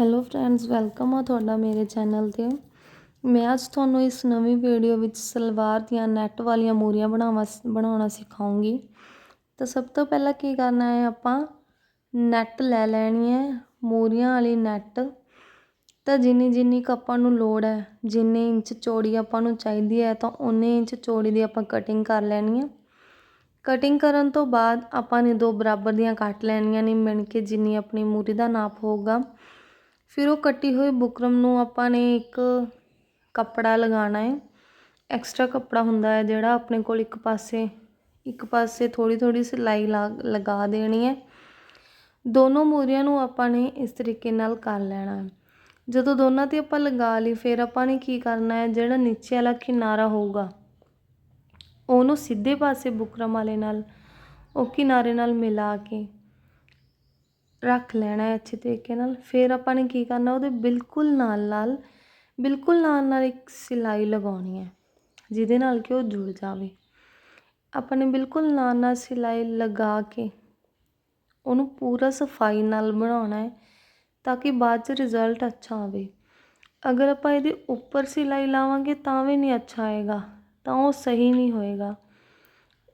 Hello friends welcome ਆ ਤੁਹਾਡਾ ਮੇਰੇ ਚੈਨਲ ਤੇ। ਮੈਂ ਅੱਜ ਤੁਹਾਨੂੰ ਇਸ ਨਵੀਂ ਵੀਡੀਓ ਵਿੱਚ ਸਲਵਾਰ ਦੀਆਂ ਨੈਟ ਵਾਲੀਆਂ ਮੂਰੀਆਂ ਬਣਾਵਾ ਬਣਾਉਣਾ ਸਿਖਾਉਂਗੀ। ਤਾਂ ਸਭ ਤੋਂ ਪਹਿਲਾਂ ਕੀ ਕਰਨਾ ਹੈ ਆਪਾਂ ਨੈਟ ਲੈ ਲੈਣੀ ਹੈ, ਮੂਰੀਆਂ ਵਾਲੀ ਨੈਟ ਤਾਂ ਜਿੰਨੀ ਜਿੰਨੀ ਕੁ ਆਪਾਂ ਨੂੰ ਲੋੜ ਹੈ, ਜਿੰਨੇ ਇੰਚ ਚੌੜੀ ਆਪਾਂ ਨੂੰ ਚਾਹੀਦੀ ਹੈ, ਤਾਂ ਉਨੇ ਇੰਚ ਚੌੜੀ ਦੀ ਆਪਾਂ ਕਟਿੰਗ ਕਰ ਲੈਣੀ ਹੈ। ਕਟਿੰਗ ਕਰਨ ਤੋਂ ਬਾਅਦ ਆਪਾਂ ਨੇ ਦੋ ਬਰਾਬਰ ਦੀਆਂ ਕੱਟ ਲੈਣੀਆਂ ਨੇ, ਮਿਣ ਕੇ ਜਿੰਨੀ ਆਪਣੀ ਮੂਰੀ ਦਾ ਨਾਪ ਹੋਊਗਾ। ਫਿਰ ਉਹ ਕੱਟੀ ਹੋਈ ਬੁਕਰਮ ਨੂੰ ਆਪਾਂ ਨੇ ਇੱਕ ਕੱਪੜਾ ਲਗਾਉਣਾ ਹੈ। ਐਕਸਟਰਾ ਕੱਪੜਾ ਹੁੰਦਾ ਹੈ ਜਿਹੜਾ ਆਪਣੇ ਕੋਲ ਇੱਕ ਪਾਸੇ ਇੱਕ ਪਾਸੇ ਥੋੜੀ ਥੋੜੀ ਸਿਲਾਈ ਲਗਾ ਦੇਣੀ ਹੈ। ਦੋਨੋਂ ਮੂਰੀਆਂ ਨੂੰ ਆਪਾਂ ਨੇ ਇਸ ਤਰੀਕੇ ਨਾਲ ਕਰ ਲੈਣਾ ਹੈ। ਜਦੋਂ ਦੋਨਾਂ ਤੇ ਆਪਾਂ ਲਗਾ ਲਈ, ਫਿਰ ਆਪਾਂ ਨੇ ਕੀ ਕਰਨਾ ਹੈ, ਜਿਹੜਾ ਨੀਚੇ ਵਾਲਾ ਕਿਨਾਰਾ ਹੋਊਗਾ, ਉਹਨੂੰ ਸਿੱਧੇ ਪਾਸੇ ਬੁਕਰਮ ਵਾਲੇ ਨਾਲ, ਉਹ ਕਿਨਾਰੇ ਨਾਲ ਮਿਲਾ ਕੇ ਰੱਖ ਲੈਣਾ ਹੈ ਅੱਛੇ ਤਰੀਕੇ ਨਾਲ। ਫਿਰ ਆਪਾਂ ਨੇ ਕੀ ਕਰਨਾ, ਉਹਦੇ ਬਿਲਕੁਲ ਨਾਲ ਨਾਲ, ਬਿਲਕੁਲ ਨਾਲ ਨਾਲ ਇੱਕ ਸਿਲਾਈ ਲਗਾਉਣੀ ਹੈ, ਜਿਹਦੇ ਨਾਲ ਕਿ ਉਹ ਜੁੜ ਜਾਵੇ। ਆਪਾਂ ਨੇ ਬਿਲਕੁਲ ਨਾਲ ਨਾਲ ਸਿਲਾਈ ਲਗਾ ਕੇ ਉਹਨੂੰ ਪੂਰਾ ਸਫ਼ਾਈ ਨਾਲ ਬਣਾਉਣਾ ਹੈ, ਤਾਂ ਕਿ ਬਾਅਦ 'ਚ ਰਿਜ਼ਲਟ ਅੱਛਾ ਆਵੇ। ਅਗਰ ਆਪਾਂ ਇਹਦੇ ਉੱਪਰ ਸਿਲਾਈ ਲਾਵਾਂਗੇ ਤਾਂ ਵੀ ਨਹੀਂ ਅੱਛਾ ਆਏਗਾ, ਤਾਂ ਉਹ ਸਹੀ ਨਹੀਂ ਹੋਏਗਾ।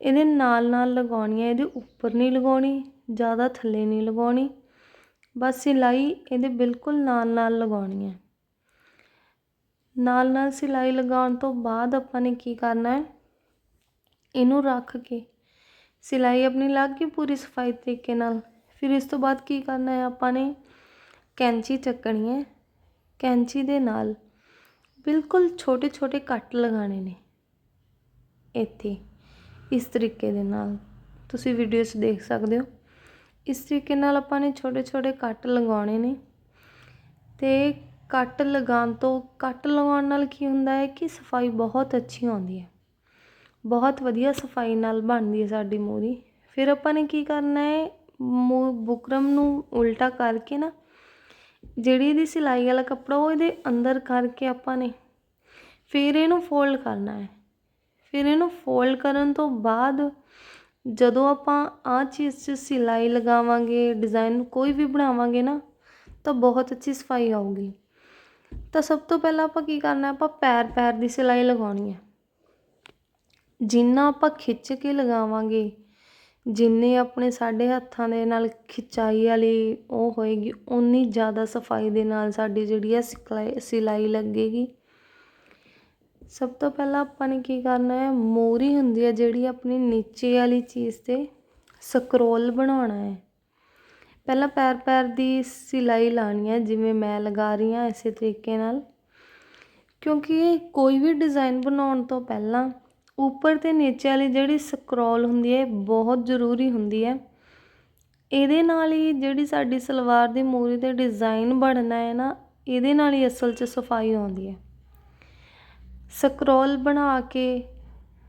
ਇਹਦੇ ਨਾਲ ਨਾਲ ਲਗਾਉਣੀ ਹੈ, ਇਹਦੇ ਉੱਪਰ ਨਹੀਂ ਲਗਾਉਣੀ ਜ਼ਿਆਦਾ ਥੱਲੇ ਨਹੀਂ ਲਗਾਉਣੀ। ਬਸ ਸਿਲਾਈ ਇਹਦੇ ਬਿਲਕੁਲ ਨਾਲ ਨਾਲ ਲਗਾਉਣੀ ਹੈ। ਨਾਲ ਨਾਲ ਸਿਲਾਈ ਲਗਾਉਣ ਤੋਂ ਬਾਅਦ ਆਪਾਂ ਨੇ ਕੀ ਕਰਨਾ ਹੈ? ਇਹਨੂੰ ਰੱਖ ਕੇ ਸਿਲਾਈ ਆਪਣੀ ਲੱਗ ਗਈ ਪੂਰੀ ਸਫ਼ਾਈ ਤਰੀਕੇ ਨਾਲ। ਫਿਰ ਇਸ ਤੋਂ ਬਾਅਦ ਕੀ ਕਰਨਾ ਹੈ ਆਪਾਂ ਨੇ? ਕੈਂਚੀ ਚੱਕਣੀ ਹੈ। ਕੈਂਚੀ ਦੇ ਨਾਲ ਬਿਲਕੁਲ ਛੋਟੇ ਛੋਟੇ ਕੱਟ ਲਗਾਣੇ ਨੇ। ਇੱਥੇ, ਇਸ ਤਰੀਕੇ ਦੇ ਨਾਲ। ਤੁਸੀਂ ਵੀਡੀਓ 'ਚ ਦੇਖ ਸਕਦੇ ਹੋ। ਇਸ ਤਰੀਕੇ ਨਾਲ ਆਪਾਂ ਨੇ ਛੋਟੇ ਛੋਟੇ ਕੱਟ ਲਗਾਉਣੇ ਨੇ। ਅਤੇ ਕੱਟ ਲਗਾਉਣ ਤੋਂ, ਕੱਟ ਲਗਾਉਣ ਨਾਲ ਕੀ ਹੁੰਦਾ ਹੈ ਕਿ ਸਫ਼ਾਈ ਬਹੁਤ ਅੱਛੀ ਆਉਂਦੀ ਹੈ। ਬਹੁਤ ਵਧੀਆ ਸਫ਼ਾਈ ਨਾਲ ਬਣਦੀ ਹੈ ਸਾਡੀ ਮੂਰੀ ਫਿਰ ਆਪਾਂ ਨੇ ਕੀ ਕਰਨਾ ਹੈ ਮੂ ਬੁਕਰਮ ਨੂੰ ਉਲਟਾ ਕਰਕੇ ਨਾ, ਜਿਹੜੀ ਇਹਦੀ ਸਿਲਾਈ ਵਾਲਾ ਕੱਪੜਾ ਉਹ ਇਹਦੇ ਅੰਦਰ ਕਰਕੇ ਆਪਾਂ ਨੇ ਫਿਰ ਇਹਨੂੰ ਫੋਲਡ ਕਰਨਾ ਹੈ। ਫਿਰ ਇਹਨੂੰ ਫੋਲਡ ਕਰਨ ਤੋਂ ਬਾਅਦ ਜਦੋਂ ਆਪਾਂ ਆਹ ਚੀਜ਼ 'ਚ ਸਿਲਾਈ ਲਗਾਵਾਂਗੇ ਡਿਜ਼ਾਇਨ ਕੋਈ ਵੀ ਬਣਾਵਾਂਗੇ ਨਾ, ਤਾਂ ਬਹੁਤ ਅੱਛੀ ਸਫ਼ਾਈ ਆਊਗੀ। ਤਾਂ ਸਭ ਤੋਂ ਪਹਿਲਾਂ ਆਪਾਂ ਕੀ ਕਰਨਾ, ਆਪਾਂ ਪੈਰ ਪੈਰ ਦੀ ਸਿਲਾਈ ਲਗਾਉਣੀ ਹੈ। ਜਿੰਨਾ ਆਪਾਂ ਖਿੱਚ ਕੇ ਲਗਾਵਾਂਗੇ, ਜਿੰਨੇ ਆਪਣੇ ਸਾਡੇ ਹੱਥਾਂ ਦੇ ਨਾਲ ਖਿਚਾਈ ਵਾਲੀ ਉਹ ਹੋਏਗੀ ਉਨੀ ਜ਼ਿਆਦਾ ਸਫ਼ਾਈ ਦੇ ਨਾਲ ਸਾਡੀ ਜਿਹੜੀ ਹੈ ਸਿਲਾਈ ਸਿਲਾਈ ਲੱਗੇਗੀ। ਸਭ ਤੋਂ ਪਹਿਲਾਂ ਆਪਾਂ ਨੇ ਕੀ ਕਰਨਾ ਹੈ, ਮੋਰੀ ਹੁੰਦੀ ਹੈ ਜਿਹੜੀ ਆਪਣੀ ਨੀਚੇ ਵਾਲੀ ਚੀਜ਼ ਤੇ ਸਕਰੋਲ ਬਣਾਉਣਾ ਹੈ। ਪਹਿਲਾਂ ਪੈਰ ਪੈਰ ਦੀ ਸਿਲਾਈ ਲਾਣੀ ਹੈ, ਜਿਵੇਂ ਮੈਂ ਲਗਾ ਰਹੀ ਹਾਂ ਇਸੇ ਤਰੀਕੇ ਨਾਲ। ਕਿਉਂਕਿ ਕੋਈ ਵੀ ਡਿਜ਼ਾਈਨ ਬਣਾਉਣ ਤੋਂ ਪਹਿਲਾਂ ਉੱਪਰ ਤੇ ਨੀਚੇ ਵਾਲੀ ਜਿਹੜੀ ਸਕਰੋਲ ਹੁੰਦੀ ਹੈ ਬਹੁਤ ਜ਼ਰੂਰੀ ਹੁੰਦੀ ਹੈ। ਇਹਦੇ ਨਾਲ ਹੀ ਜਿਹੜੀ ਸਾਡੀ ਸਲਵਾਰ ਦੀ ਮੂਰੀ ਤੇ ਡਿਜ਼ਾਈਨ ਬਣਨਾ ਹੈ ਨਾ, ਇਹਦੇ ਨਾਲ ਹੀ ਅਸਲ 'ਚ ਸਫ਼ਾਈ ਆਉਂਦੀ ਹੈ। ਸਕਰੋਲ ਬਣਾ ਕੇ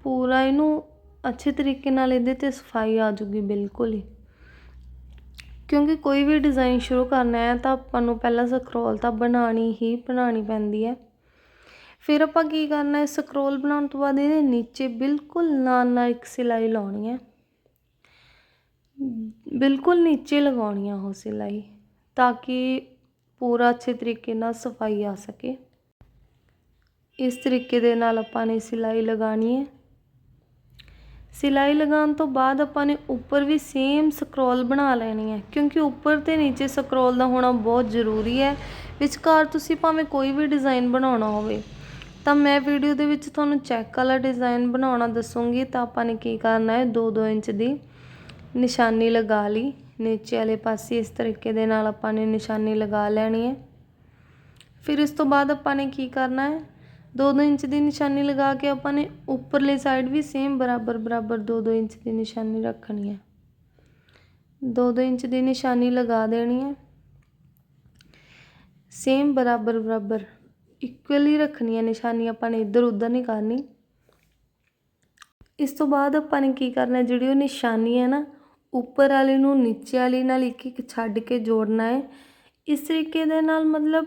ਪੂਰਾ ਇਹਨੂੰ ਅੱਛੇ ਤਰੀਕੇ ਨਾਲ ਇਹਦੇ ਤੇ ਸਫ਼ਾਈ ਆ ਜੂਗੀ ਬਿਲਕੁਲ ਹੀ। ਕਿਉਂਕਿ ਕੋਈ ਵੀ ਡਿਜ਼ਾਈਨ ਸ਼ੁਰੂ ਕਰਨਾ ਹੈ ਤਾਂ ਆਪਾਂ ਨੂੰ ਪਹਿਲਾਂ ਸਕਰੋਲ ਤਾਂ ਬਣਾਣੀ ਹੀ ਬਣਾਣੀ ਪੈਂਦੀ ਹੈ। ਫਿਰ ਆਪਾਂ ਕੀ ਕਰਨਾ ਹੈ, ਸਕਰੋਲ ਬਣਾਉਣ ਤੋਂ ਬਾਅਦ ਇਹਦੇ ਨੀਚੇ ਬਿਲਕੁਲ ਨਾਲ ਨਾਲ ਇੱਕ ਸਿਲਾਈ ਲਾਉਣੀ ਹੈ। ਬਿਲਕੁਲ ਨੀਚੇ ਲਗਾਉਣੀ ਆ ਉਹ ਸਿਲਾਈ ਤਾਂ ਕਿ ਪੂਰਾ ਅੱਛੇ ਤਰੀਕੇ ਨਾਲ ਸਫ਼ਾਈ ਆ ਸਕੇ। ਇਸ ਤਰੀਕੇ ਦੇ ਨਾਲ ਆਪਾਂ ਨੇ ਸਿਲਾਈ ਲਗਾਣੀ ਹੈ। ਸਿਲਾਈ ਲਗਾਉਣ ਤੋਂ ਬਾਅਦ ਆਪਾਂ ਨੇ ਉੱਪਰ ਵੀ ਸੇਮ ਸਕਰੋਲ ਬਣਾ ਲੈਣੀ ਹੈ, ਕਿਉਂਕਿ ਉੱਪਰ ਤੇ ਨੀਚੇ ਸਕਰੋਲ ਦਾ ਹੋਣਾ ਬਹੁਤ ਜ਼ਰੂਰੀ ਹੈ। ਵਿਚਕਾਰ ਤੁਸੀਂ ਭਾਵੇਂ ਕੋਈ ਵੀ ਡਿਜ਼ਾਈਨ ਬਣਾਉਣਾ ਹੋਵੇ, ਤਾਂ ਮੈਂ ਵੀਡੀਓ ਦੇ ਵਿੱਚ ਤੁਹਾਨੂੰ ਚੈੱਕ ਵਾਲਾ ਡਿਜ਼ਾਈਨ ਬਣਾਉਣਾ ਦੱਸੂੰਗੀ, ਤਾਂ ਆਪਾਂ ਨੇ ਕੀ ਕਰਨਾ ਹੈ 2-2 ਇੰਚ ਦੀ ਨਿਸ਼ਾਨੀ ਲਗਾ ਲਈ। ਨੀਚੇ ਵਾਲੇ ਪਾਸੇ ਇਸ ਤਰੀਕੇ ਦੇ ਨਾਲ ਆਪਾਂ ਨੇ ਨਿਸ਼ਾਨੀ ਲਗਾ ਲੈਣੀ ਹੈ। ਫਿਰ ਇਸ ਤੋਂ ਬਾਅਦ ਆਪਾਂ ਨੇ ਕੀ ਕਰਨਾ ਹੈ 2-2 ਇੰਚ ਦੀ ਨਿਸ਼ਾਨੀ ਲਗਾ ਕੇ ਆਪਾਂ ਨੇ ਉੱਪਰਲੇ ਸਾਈਡ ਵੀ ਸੇਮ ਬਰਾਬਰ ਬਰਾਬਰ 2-2 ਇੰਚ ਦੀ ਨਿਸ਼ਾਨੀ ਰੱਖਣੀ ਹੈ। 2-2 ਇੰਚ ਦੀ ਨਿਸ਼ਾਨੀ ਲਗਾ ਦੇਣੀ ਹੈ। ਸੇਮ ਬਰਾਬਰ ਬਰਾਬਰ ਇਕੁਅਲੀ ਰੱਖਣੀ ਹੈ ਨਿਸ਼ਾਨੀ ਆਪਾਂ ਨੇ ਇੱਧਰ ਉੱਧਰ ਨਹੀਂ ਕਰਨੀ। ਇਸ ਤੋਂ ਬਾਅਦ ਆਪਾਂ ਨੇ ਕੀ ਕਰਨਾ, ਜਿਹੜੀ ਉਹ ਨਿਸ਼ਾਨੀ ਹੈ ਨਾ, ਉੱਪਰ ਵਾਲੀ ਨੂੰ ਨੀਚੇ ਵਾਲੀ ਨਾਲ ਇੱਕ ਇੱਕ ਛੱਡ ਕੇ ਜੋੜਨਾ ਹੈ। ਇਸ ਤਰੀਕੇ ਦੇ ਨਾਲ ਮਤਲਬ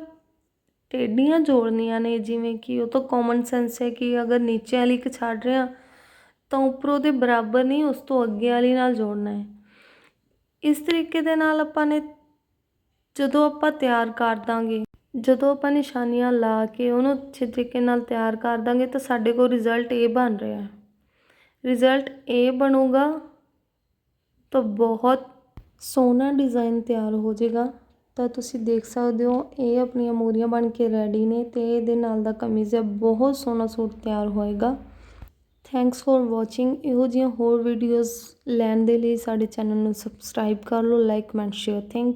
ਟੇਢੀਆਂ ਜੋੜਨੀਆਂ ਨੇ, ਜਿਵੇਂ ਕਿ ਉਹ ਤਾਂ ਕਾਮਨ ਸੈਂਸ ਹੈ ਕਿ ਅਗਰ ਨੀਚੇ ਵਾਲੀ ਇੱਕ ਛੱਡ ਰਿਹਾ, ਤਾਂ ਉੱਪਰੋਂ ਦੇ ਬਰਾਬਰ ਨਹੀਂ, ਉਸ ਤੋਂ ਅੱਗੇ ਵਾਲੀ ਨਾਲ ਜੋੜਨਾ ਹੈ। ਇਸ ਤਰੀਕੇ ਦੇ ਨਾਲ ਆਪਾਂ ਨੇ ਜਦੋਂ ਆਪਾਂ ਤਿਆਰ ਕਰ ਦਾਂਗੇ, ਜਦੋਂ ਆਪਾਂ ਨਿਸ਼ਾਨੀਆਂ ਲਾ ਕੇ ਉਹਨੂੰ ਅੱਛੇ ਤਰੀਕੇ ਨਾਲ ਤਿਆਰ ਕਰ ਦਾਂਗੇ, ਤਾਂ ਸਾਡੇ ਕੋਲ ਰਿਜ਼ਲਟ ਇਹ ਬਣ ਰਿਹਾ ਹੈ। ਰਿਜ਼ਲਟ ਇਹ ਬਣੂਗਾ ਤਾਂ ਬਹੁਤ ਸੋਹਣਾ ਡਿਜ਼ਾਈਨ ਤਿਆਰ ਹੋ ਜਾਏਗਾ। ਤਾਂ ਤੁਸੀਂ ਦੇਖ ਸਕਦੇ ਹੋ, ਇਹ ਆਪਣੀਆਂ ਮੂਰੀਆਂ ਬਣ ਕੇ ਰੈਡੀ ਨੇ ਤੇ ਇਹਦੇ ਨਾਲ ਦਾ ਕਮੀਜ਼ ਹੈ ਬਹੁਤ ਸੋਹਣਾ ਸੂਟ ਤਿਆਰ ਹੋਏਗਾ। ਥੈਂਕਸ ਫॉर ਵਾਚਿੰਗ ਇਹੋ ਜਿਹੀਆਂ ਹੋਰ ਵੀਡੀਓਜ਼ ਲੈਣ ਦੇ ਲਈ ਸਾਡੇ ਚੈਨਲ ਨੂੰ ਸਬਸਕ੍ਰਾਈਬ ਕਰ ਲਓ like comment share thank you